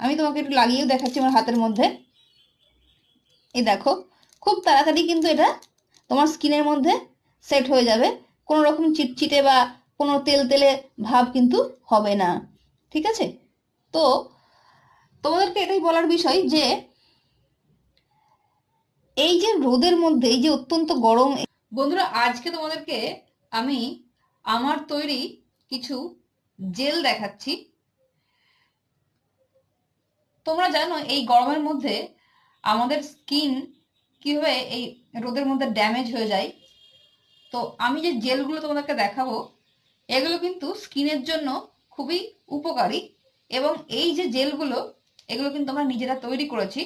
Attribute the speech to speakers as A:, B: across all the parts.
A: আমি তোমাকে একটু লাগিয়েও দেখাচ্ছি আমার হাতের মধ্যে। এই দেখো, খুব তাড়াতাড়ি কিন্তু এটা তোমার স্কিনের মধ্যে সেট হয়ে যাবে। কোনো রকম চিটচিটে বা কোনো তেল তেলে ভাব কিন্তু হবে না, ঠিক আছে? তো তোমাদেরকে এটাই বলার বিষয় যে, এই যে রোদের মধ্যে, এই যে অত্যন্ত গরম, বন্ধুরা, আজকে তোমাদেরকে আমি আমার তৈরি কিছু জেল দেখাচ্ছি। তোমরা জানো এই গরমের মধ্যে আমাদের স্কিন কীভাবে এই রোদের মধ্যে ড্যামেজ হয়ে যায়? তো আমি যে জেলগুলো তোমাদেরকে দেখাবো, এগুলো কিন্তু স্কিনের জন্য খুবই উপকারী এবং এই যে জেলগুলো এগুলো কিন্তু আমরা নিজেরা তৈরি করেছি।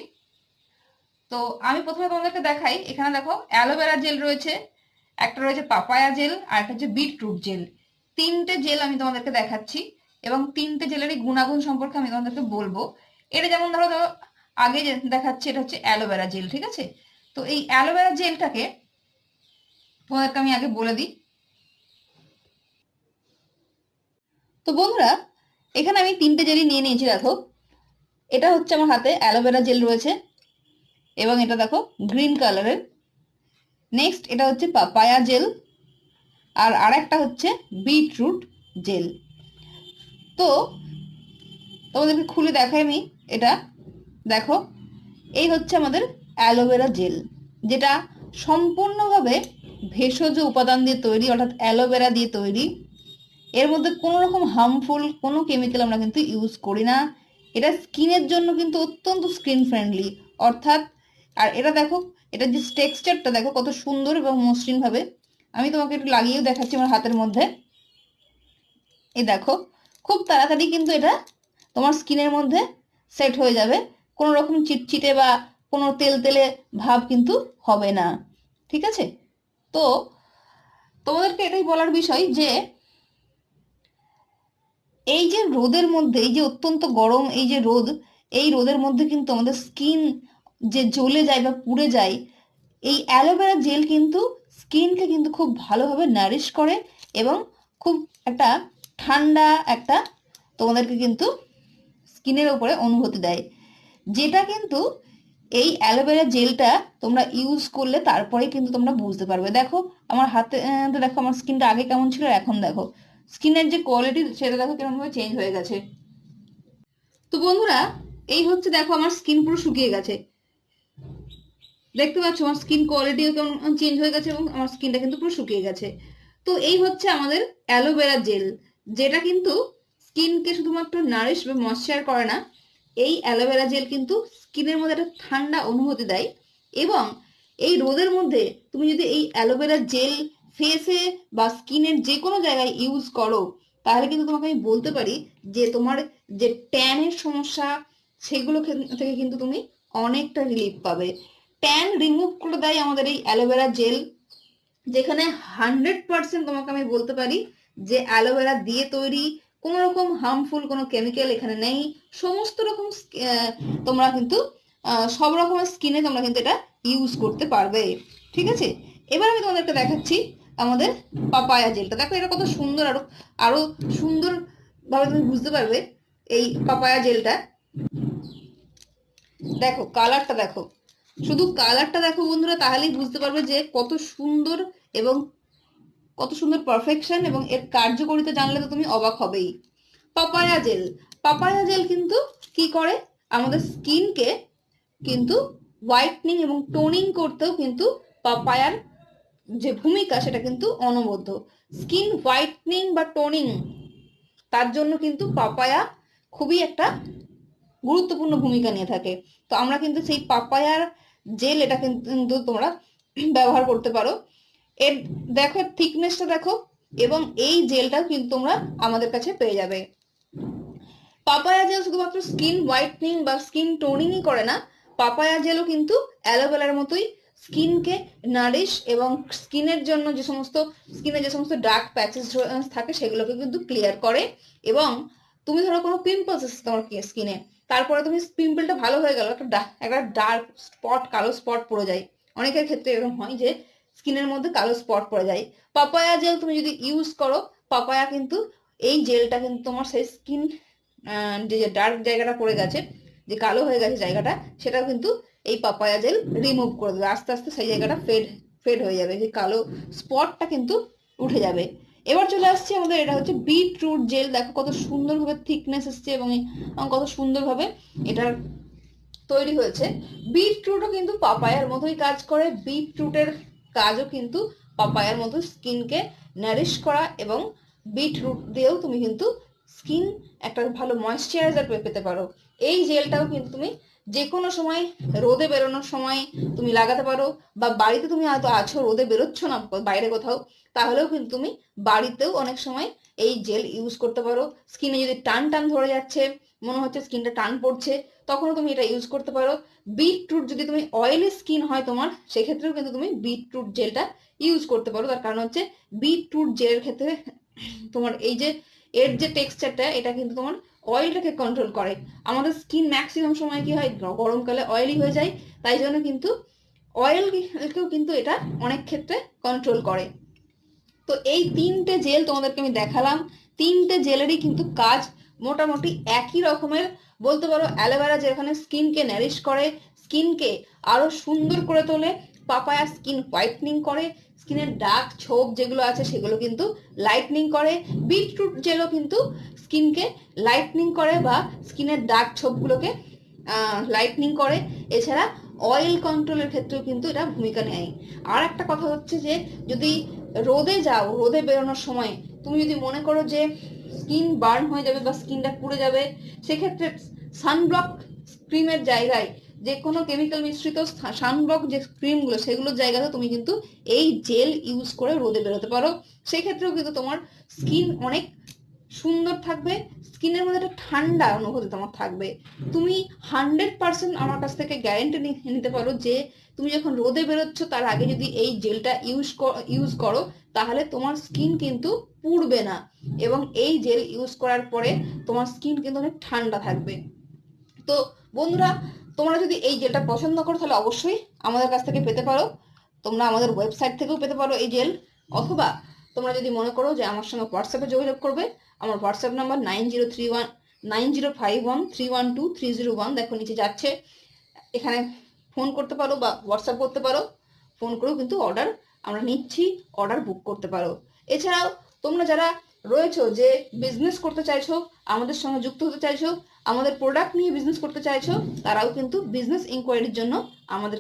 A: তো আমি প্রথমে তোমাদেরকে দেখাই, এখানে দেখো অ্যালোভেরা জেল রয়েছে, একটা রয়েছে পাপায়া জেল আর একটা হচ্ছে বিটরুট জেল তিনটে জেল আমি তোমাদেরকে দেখাচ্ছি এবং তিনটে জেলেরই গুণাগুণ সম্পর্কে আমি তোমাদেরকে বলব। এটা যেমন ধরো ধরো আগে যে দেখাচ্ছি এটা হচ্ছে অ্যালোভেরা জেল, ঠিক আছে? তো এই অ্যালোভেরা জেলটাকে, তোমাদেরকে আমি আগে বলে দিই। তো বন্ধুরা, এখানে আমি তিনটে জেলই নিয়ে নিয়েছি, দেখো। এটা হচ্ছে আমার হাতে, অ্যালোভেরা জেল রয়েছে, এবং এটা দেখো, গ্রিন কালারের। নেক্সট, এটা হচ্ছে পাপায়া জেল, আর আরেকটা হচ্ছে বিটরুট জেল। তো তোমাদেরকে খুলে দেখাই আমি এটা। দেখো, এই হচ্ছে আমাদের অ্যালোভেরা জেল যেটা সম্পূর্ণভাবে ভেষজ উপাদান দিয়ে তৈরি, অর্থাৎ অ্যালোভেরা দিয়ে তৈরি। এর মধ্যে কোনো রকম হার্মফুল কোনো কেমিক্যাল আমরা কিন্তু ইউজ করি না। এটা স্কিনের জন্য কিন্তু অত্যন্ত স্কিন ফ্রেন্ডলি অর্থাৎ, আর এটা দেখো, এটা যে টেক্সচারটা দেখো কত সুন্দর এবং মসৃণভাবে আমি তোমাকে একটু লাগিয়েও দেখাচ্ছি আমার হাতের মধ্যে। এই দেখো, খুব তাড়াতাড়ি কিন্তু এটা তোমার স্কিনের মধ্যে সেট হয়ে যাবে। কোনো রকম চিটচিটে বা কোনো তেল তেলে ভাব কিন্তু হবে না। ঠিক আছে? তো তোমাদেরকে এটাই বলার বিষয় যে, এই যে রোদের মধ্যে, এই যে অত্যন্ত গরম, এই যে রোদ, এই রোদের মধ্যে কিন্তু আমাদের স্কিন যে জ্বলে যায় বা পুড়ে যায়, এই অ্যালোভেরা জেল কিন্তু স্কিনকে কিন্তু খুব ভালোভাবে নারিশ করে এবং খুব একটা ঠান্ডা একটা তোমাদেরকে কিন্তু স্কিনের ওপরে অনুভূতি দেয়। যেটা কিন্তু এই অ্যালোভেরা জেলটা তোমরা ইউজ করলে তারপরে কিন্তু তোমরা বুঝতে পারবে। দেখো, আমার হাতে দেখো আমার স্কিনটা আগে কেমন ছিল এখন দেখো। স্কিনের যে কোয়ালিটি সেটা দেখো কেমনভাবে চেঞ্জ হয়ে গেছে। তো বন্ধুরা, এই হচ্ছে দেখো আমার স্কিন পুরো শুকিয়ে গেছে। দেখতে পাচ্ছ, আমার স্কিন কোয়ালিটিও কেমন চেঞ্জ হয়ে গেছে এবং আমার স্কিনটা কিন্তু পুরো শুকিয়ে গেছে। তো এই হচ্ছে আমাদের অ্যালোভেরা জেল, যেটা কিন্তু স্কিনকে শুধুমাত্র নারিশ বা ময়শ্চার করে না, এই অ্যালোভেরা জেল কিন্তু স্কিনের মধ্যে একটা ঠান্ডা অনুভূতি দেয় এবং এই রোদের মধ্যে তুমি যদি এই অ্যালোভেরা জেল ফেসে বা স্কিনের যে কোনো জায়গায় ইউজ করো, তাহলে কিন্তু তোমাকে আমি বলতে পারি যে তোমার যে ট্যানের সমস্যা, সেগুলো থেকে কিন্তু তুমি অনেকটা রিলিফ পাবে। ট্যান রিমুভ করে দেয় আমাদের এই অ্যালোভেরা জেল, যেখানে হান্ড্রেড পার্সেন্ট তোমাকে আমি বলতে পারি যে অ্যালোভেরা দিয়ে তৈরি কোনো রকম হার্মফুল কোনো কেমিক্যাল এখানে নেই। সমস্ত রকম তোমরা কিন্তু সব রকমের স্কিনে তোমরা কিন্তু এটা ইউজ করতে পারবে। ঠিক আছে? এবার আমি তোমাদেরকে দেখাচ্ছি আমাদের পাপায়া জেলটা দেখো এটা কত সুন্দর আরও আরও সুন্দর ভাবে তুমি বুঝতে পারবে এই পাপায়া জেলটা দেখো কালারটা দেখো। শুধু কালারটা দেখো বন্ধুরা, তাহলেই বুঝতে পারবে যে কত সুন্দর এবং কত সুন্দর পারফেকশন এবং এর কার্যকারিতা জানলে তো তুমি অবাক হবেই। Papaya jail. পাপায়া জেল কিন্তু কি করে? আমাদের স্কিনকে কিন্তু হোয়াইটনিং এবং টোনিং করতেও কিন্তু পাপায়ার যে ভূমিকা সেটা কিন্তু অনবদ্য। স্কিন হোয়াইটনিং বা টোনিং তার জন্য কিন্তু পাপায়া খুবই একটা গুরুত্বপূর্ণ ভূমিকা নিয়ে থাকে। তো আমরা কিন্তু সেই পাপায়ার জেল, এটা কিন্তু তোমরা ব্যবহার করতে পারো। এর দেখো থিকনেসটা দেখো, এবং এই জেলটাও কিন্তু তোমরা আমাদের কাছে পেয়ে যাবে। পাপায়া জেল শুধুমাত্র স্কিন হোয়াইটনিং বা স্কিন টোনিংই করে না, পাপায়া জেলও কিন্তু অ্যালোভেরার মতোই স্কিনকে নারিশ এবং স্কিনের জন্য যে সমস্ত স্কিনে যে সমস্ত ডার্ক প্যাচেস থাকে সেগুলোকে কিন্তু ক্লিয়ার করে, এবং তুমি ধরো কোনো পিম্পলস এসেছে তোমার স্কিনে তারপরে তুমি পিম্পলটা ভালো হয়ে গেল, একটা একটা ডার্ক স্পট কালো স্পট পড়ে যায়। অনেকের ক্ষেত্রে এরকম হয় যে স্কিনের মধ্যে কালো স্পট পড়ে যায়। পাপায়া জেল তুমি যদি ইউজ করো, পাপায়া কিন্তু এই জেলটা কিন্তু তোমার সেই স্কিন যে ডার্ক জায়গাটা পড়ে গেছে, যে কালো হয়ে গেছে জায়গাটা, সেটাও কিন্তু এই পাপায়া জেল রিমুভ করে দেবে। আস্তে আস্তে সেই জায়গাটা ফেড ফেড হয়ে যাবে। সেই কালো স্পটটা কিন্তু উঠে যাবে। এবার চলে আসছে আমাদের, এটা হচ্ছে বিট রুট জেল দেখো কত সুন্দরভাবে থিকনেস এসছে এবং কত সুন্দরভাবে এটার তৈরি হয়েছে। বিট রুটও কিন্তু পাপায়ার মতোই কাজ করে। বিটরুটের কাজও কিন্তু পাপায়ার মতো স্কিনকে নারিশ করা এবং বিটরুট দিয়েও তুমি কিন্তু স্কিন একটা ভালো ময়শ্চারাইজার পেতে পারো। এই জেলটাও কিন্তু তুমি যে কোনো সময় রোদে বেরোনোর সময় তুমি লাগাতে পারো বা বাড়িতে তুমি হয়তো আছো, রোদে বেরোচ্ছ না বাইরে কোথাও, তাহলেও কিন্তু তুমি বাড়িতেও অনেক সময় এই জেল ইউজ করতে পারো। স্কিনে যদি টান টান ধরে যাচ্ছে, মনে হচ্ছে স্কিনটা টান পড়ছে তখনও তুমি এটা ইউজ করতে পারো। বিটরুট যদি তুমি অয়েলি স্কিন হয় তোমার, সেক্ষেত্রেও কিন্তু তুমি বিটরুট জেলটা ইউজ করতে পারো। তার কারণ হচ্ছে বিটরুট জেলের ক্ষেত্রে তোমার এই যে, এর যে টেক্সচারটা এটা কিন্তু তোমার অয়েলটাকে কন্ট্রোল করে। আমাদের স্কিন ম্যাক্সিমাম সময় কি হয়? গরমকালে অয়েলি হয়ে যায়। তাই জন্য কিন্তু অয়েলকেও কিন্তু এটা অনেক ক্ষেত্রে কন্ট্রোল করে। তো এই তিনটে জেল তোমাদেরকে আমি দেখালাম। তিনটে জেলেরই কিন্তু কাজ মোটামুটি একই রকমের। বলতে পারো অ্যালোভেরা যেখানে স্কিনকে ন্যারিশ করে, স্কিনকে আরও সুন্দর করে তোলে, পাপায়া স্কিন হোয়াইটনিং করে, স্কিনের ডার্ক ছোপ যেগুলো আছে সেগুলো কিন্তু লাইটনিং করে বিটরুট জেলও কিন্তু স্কিনকে লাইটনিং করে বা স্কিনের ডার্ক ছোপগুলোকে লাইটনিং করে। এছাড়া অয়েল কন্ট্রোলের ক্ষেত্রেও কিন্তু এটা ভূমিকা নেয়। আর একটা কথা হচ্ছে যে, যদি রোদে যাও, রোদে বেরোনোর সময়, তুমি যদি মনে করো যে স্কিন বার্ন হয়ে যাবে বা স্কিনটা পুড়ে যাবে, সেক্ষেত্রে সানব্লক ক্রিমের জায়গায় যে কোনো কেমিক্যাল মিশ্রিত সানব্লক যে ক্রিমগুলো সেগুলোর জায়গাতে তুমি কিন্তু এই জেল ইউজ করে রোদে বেরোতে পারো। সেক্ষেত্রেও কিন্তু তোমার স্কিন অনেক সুন্দর থাকবে। স্কিনের মধ্যে একটা ঠান্ডা অনুভূতি তোমার থাকবে। তুমি হান্ড্রেড পার্সেন্ট আমার কাছ থেকে গ্যারেন্টি নিতে পারো যে, তুমি যখন রোদে বেরোচ্ছ, তার আগে যদি এই জেলটা ইউজ ইউজ করো, তাহলে তোমার স্কিন কিন্তু পুড়বে না। এবং এই জেল ইউজ করার পরে তোমার স্কিন কিন্তু অনেক ঠান্ডা থাকবে। তো বন্ধুরা, তোমরা যদি এই জেলটা পছন্দ করো, তাহলে অবশ্যই আমাদের কাছ থেকে পেতে পারো। তোমরা আমাদের ওয়েবসাইট থেকেও পেতে পারো এই জেল অথবা তোমরা যদি মনে করো যে আমার সঙ্গে হোয়াটসঅ্যাপে যোগাযোগ করবে আমার WhatsApp number nine zero three one nine zero five one three one two three zero one দেখো, নিচে যাচ্ছে। এখানে ফোন করতে পারো বা হোয়াটসঅ্যাপ করতে পারো। ফোন করেও কিন্তু অর্ডার আমরা নিচ্ছি অর্ডার বুক করতে পারো। এছাড়াও, তোমরা যারা রয়েছো যে বিজনেস করতে চাইছো, আমাদের সঙ্গে যুক্ত হতে চাইছো, আমাদের প্রোডাক্ট নিয়ে বিজনেস করতে চাইছো, তারাও কিন্তু বিজনেস ইনকোয়ারির জন্য আমাদের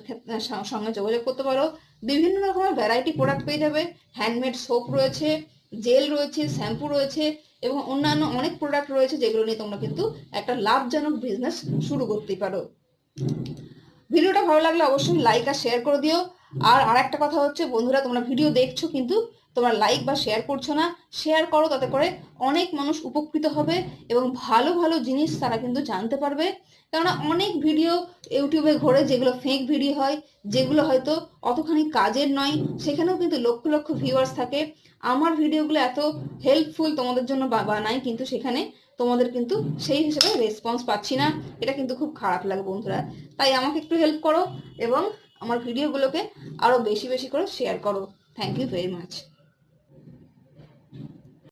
A: সঙ্গে যোগাযোগ করতে পারো। বিভিন্ন রকমের ভ্যারাইটি প্রোডাক্ট পেয়ে যাবে। হ্যান্ডমেড সোপ রয়েছে জেল রয়েছে, শ্যাম্পু রয়েছে এবং অন্যান্য অনেক প্রোডাক্ট রয়েছে যেগুলো নিয়ে তোমরা কিন্তু একটা লাভজনক বিজনেস শুরু করতে পারো। ভিডিওটা ভালো লাগলে অবশ্যই লাইক আর শেয়ার করে দিও। আর আরেকটা কথা হচ্ছে, বন্ধুরা তোমরা ভিডিও দেখছ কিন্তু তোমরা লাইক বা শেয়ার করছ না শেয়ার করো তাতে করে অনেক মানুষ উপকৃত হবে এবং ভালো ভালো জিনিস তারা কিন্তু জানতে পারবে। কেননা অনেক ভিডিও ইউটিউবে ঘোরে যেগুলো ফেক ভিডিও হয়, যেগুলো হয়তো অতখানি কাজের নয়, সেখানেও কিন্তু লক্ষ লক্ষ ভিউয়ার্স থাকে। আমার ভিডিওগুলো এত হেল্পফুল তোমাদের জন্য বা- বানাই, কিন্তু সেখানে তোমাদের কিন্তু সেই হিসেবে রেসপন্স পাচ্ছি না। এটা কিন্তু খুব খারাপ লাগে বন্ধুরা। তাই আমাকে একটু হেল্প করো এবং আমার ভিডিওগুলোকে আরও বেশি বেশি করে শেয়ার করো। Thank you very much